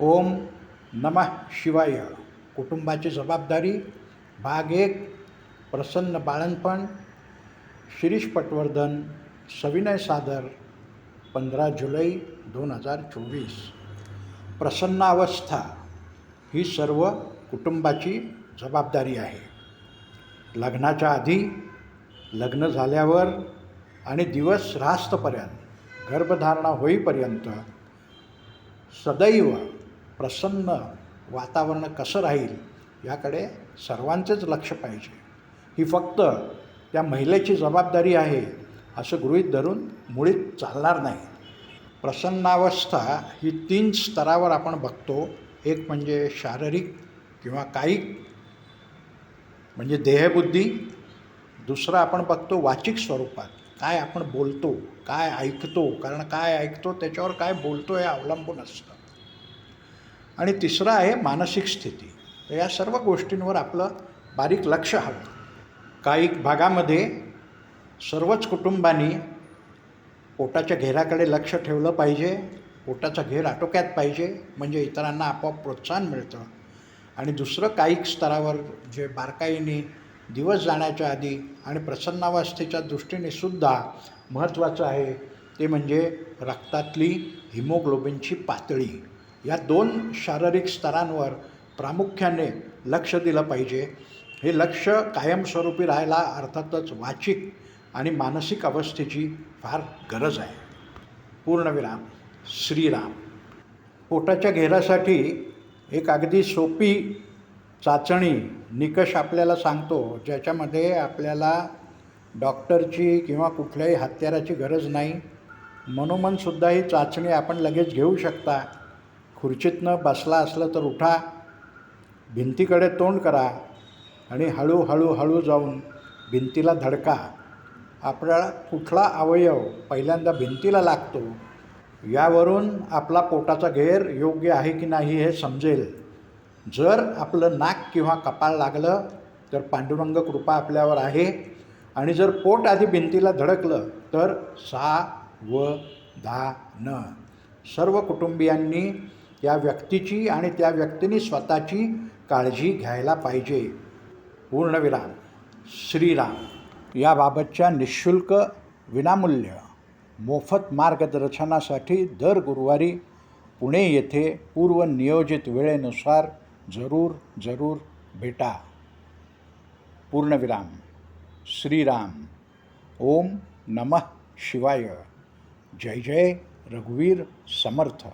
ओम नमः शिवाय. कुटुंबाची जबाबदारी भाग एक प्रसन्न बाळणपण शिरीष पटवर्धन सविनय सादर पंधरा जुलै दोन हजार चोवीस. प्रसन्नावस्था ही सर्व कुटुंबाची जबाबदारी आहे. लग्नाच्या आधी लग्न झाल्यावर आणि दिवस रास्तपर्यंत गर्भधारणा होईपर्यंत सदैव प्रसन्न वातावरण कसं राहील याकडे सर्वांचेच लक्ष पाहिजे. ही फक्त त्या महिलेची जबाबदारी आहे असं गृहीत धरून मुळीत चालणार नाही. प्रसन्नावस्था ही तीन स्तरावर आपण बघतो. एक म्हणजे शारीरिक किंवा कायिक म्हणजे देहबुद्धी. दुसरं आपण बघतो वाचिक स्वरूपात. काय आपण बोलतो काय ऐकतो कारण काय ऐकतो त्याच्यावर काय बोलतो हे अवलंबून असतं. आणि तिसरं आहे मानसिक स्थिती. तर या सर्व गोष्टींवर आपलं बारीक लक्ष हवं. कायिक भागामध्ये सर्वच कुटुंबांनी पोटाच्या घेराकडे लक्ष ठेवलं पाहिजे पोटाचा घेर आटोक्यात पाहिजे म्हणजे इतरांना आपोआप प्रोत्साहन मिळतं. आणि दुसरं कायिक स्तरावर जे बारकाईने दिवस जाण्याच्या आधी आणि प्रसन्नावस्थेच्या दृष्टीने सुद्धा महत्त्वाचं आहे ते म्हणजे रक्तातली हिमोग्लोबिनची पातळी. या दोन शारीरिक स्तरांवर प्रामुख्याने लक्ष दिलं पाहिजे. हे लक्ष कायमस्वरूपी राहायला अर्थातच वाचिक आणि मानसिक अवस्थेची फार गरज आहे. पूर्णविराम श्रीराम. पोटाच्या घेरासाठी एक अगदी सोपी चाचणी निकष आपल्याला सांगतो ज्याच्यामध्ये आपल्याला डॉक्टरची किंवा कुठल्याही हत्याराची गरज नाही. मनोमनसुद्धा ही चाचणी आपण लगेच घेऊ शकता. खुर्चीतनं बसला असलं तर उठा भिंतीकडे तोंड करा आणि हळूहळू हळू जाऊन भिंतीला धडका. आपल्याला कुठला अवयव पहिल्यांदा भिंतीला लागतो यावरून आपला पोटाचा घेर योग्य आहे की नाही हे समजेल. जर आपलं नाक किंवा कपाळ लागलं तर पांडुरंग कृपा आपल्यावर आहे. आणि जर पोट आधी भिंतीला धडकलं तर सा व दहा न. सर्व कुटुंबियांनी या व्यक्तीची आणि त्या व्यक्तीने स्वतःची काळजी घ्यायला पाहिजे. पूर्णविराम श्रीराम याबाबतच्या निशुल्क विनामूल्य मोफत मार्गदर्शनासाठी दर गुरुवारी पुणे येथे पूर्वनियोजित वेळेनुसार जरूर जरूर भेटा. पूर्णविराम श्रीराम. ओम नमः शिवाय. जय जय रघुवीर समर्थ.